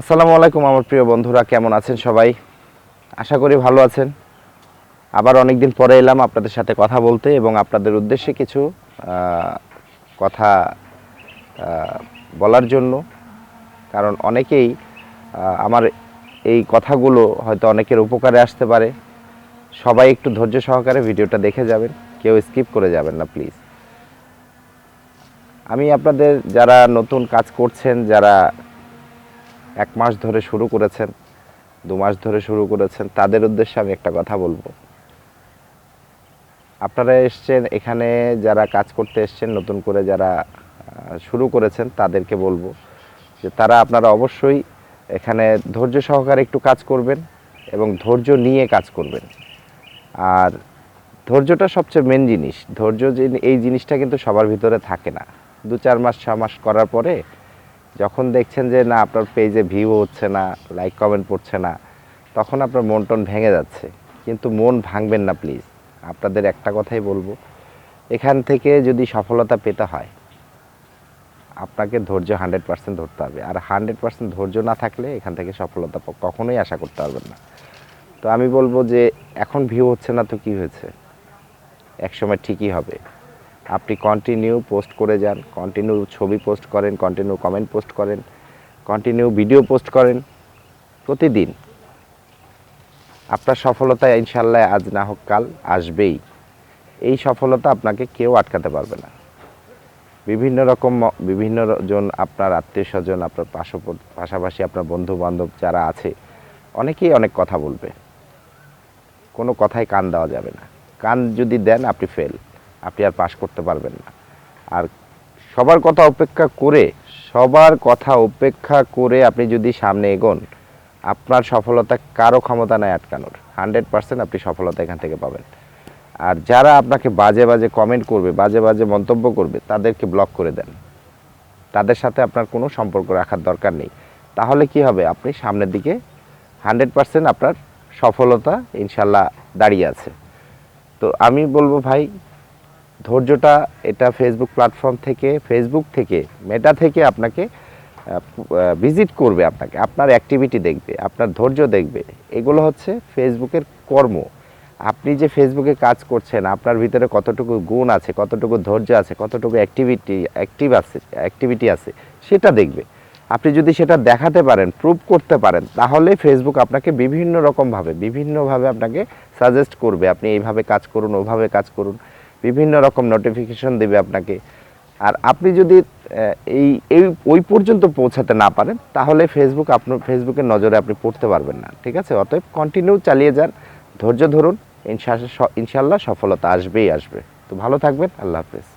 আসসালামু আলাইকুম আমার প্রিয় বন্ধুরা, কেমন আছেন সবাই? আশা করি ভালো আছেন। আবার অনেক দিন পরে এলাম আপনাদের সাথে কথা বলতে এবং আপনাদের উদ্দেশ্যে কিছু কথা বলার জন্য। কারণ অনেকেই আমার এই কথাগুলো হয়তো অনেকের উপকারে আসতে পারে। সবাই একটু ধৈর্য সহকারে ভিডিওটা দেখে যাবেন, কেউ স্কিপ করে যাবেন না, প্লিজ। আমি আপনাদের যারা নতুন কাজ করছেন, যারা এক মাস ধরে শুরু করেছেন, দু মাস ধরে শুরু করেছেন, তাদের উদ্দেশ্যে আমি একটা কথা বলব। আপনারা এসছেন এখানে, যারা কাজ করতে এসছেন, নতুন করে যারা শুরু করেছেন, তাদেরকে বলব যে তারা আপনারা অবশ্যই এখানে ধৈর্য সহকারে একটু কাজ করবেন এবং ধৈর্য নিয়ে কাজ করবেন। আর ধৈর্যটা সবচেয়ে মেন জিনিস। ধৈর্য এই জিনিসটা কিন্তু সবার ভিতরে থাকে না। দু চার মাস, ছ মাস করার পরে যখন দেখছেন যে না, আপনার পেজে ভিউ হচ্ছে না লাইক কমেন্ট পড়ছে না, তখন আপনার মন টন ভেঙে যাচ্ছে। কিন্তু মন ভাঙবেন না প্লিজ আপনাদের একটা কথাই বলব, এখান থেকে যদি সফলতা পেতে হয়, আপনাকে ধৈর্য হান্ড্রেড পার্সেন্ট ধরতে হবে। আর হান্ড্রেড পার্সেন্ট ধৈর্য না থাকলে এখান থেকে সফলতা কখনোই আশা করতে পারবেন না। তো আমি বলব যে, এখন ভিউ হচ্ছে না তো কি হয়েছে? একসময় ঠিকই হবে। আপনি কন্টিনিউ পোস্ট করে যান কন্টিনিউ ছবি পোস্ট করেন কন্টিনিউ কমেন্ট পোস্ট করেন কন্টিনিউ ভিডিও পোস্ট করেন প্রতিদিন। আপনার সফলতা ইনশাল্লাহ আজ না হোক কাল আসবেই। এই সফলতা আপনাকে কেউ আটকাতে পারবে না। বিভিন্ন রকম বিভিন্ন জন আপনার আত্মীয় স্বজন, আপনার পাশাপ- পাশাপাশি আপনার বন্ধু বান্ধব যারা আছে, অনেকেই অনেক কথা বলবে। কোনো কথায় কান দেওয়া যাবে না। কান যদি দেন, আপনি ফেল আপনি আর পাশ করতে পারবেন না। আর সবার কথা অপেক্ষা করে, সবার কথা উপেক্ষা করে আপনি যদি সামনে এগোন, আপনার সফলতা কারও ক্ষমতা নাই আটকানোর। হান্ড্রেড পার্সেন্ট আপনি সফলতা এখান থেকে পাবেন। আর যারা আপনাকে বাজে বাজে কমেন্ট করবে, বাজে বাজে মন্তব্য করবে, তাদেরকে ব্লক করে দেন। তাদের সাথে আপনার কোনো সম্পর্ক রাখার দরকার নেই। তাহলে কি হবে? আপনি সামনের দিকে হান্ড্রেড পার্সেন্ট আপনার সফলতা ইনশাল্লাহ দাঁড়িয়ে আছে। তো আমি বলব ভাই ধৈর্যটা এটা ফেসবুক প্ল্যাটফর্ম থেকে ফেসবুক থেকে মেটা থেকে আপনাকে ভিজিট করবে আপনাকে, আপনার অ্যাক্টিভিটি দেখবে, আপনার ধৈর্য দেখবে। এগুলো হচ্ছে ফেসবুকের কর্ম। আপনি যে ফেসবুকে কাজ করছেন, আপনার ভিতরে কতটুকু গুণ আছে, কতটুকু ধৈর্য আছে, কতটুকু অ্যাক্টিভিটি অ্যাক্টিভ আছে অ্যাক্টিভিটি আছে, সেটা দেখবে। আপনি যদি সেটা দেখাতে পারেন প্রুভ করতে পারেন, তাহলে ফেসবুক আপনাকে বিভিন্ন রকমভাবে বিভিন্নভাবে আপনাকে সাজেস্ট করবে, আপনি এইভাবে কাজ করুন, ওভাবে কাজ করুন। বিভিন্ন রকম নোটিফিকেশন দেবে আপনাকে। আর আপনি যদি এই এই, ওই পর্যন্ত পৌঁছাতে না পারেন, তাহলে ফেসবুক আপনার ফেসবুকের নজরে আপনি পড়তে পারবেন না, ঠিক আছে? অতএব কন্টিনিউ চালিয়ে যান, ধৈর্য ধরুন, ইনশা- ইনশাল্লাহ সফলতা আসবেই আসবে। তো ভালো থাকবেন, আল্লাহ হাফেজ।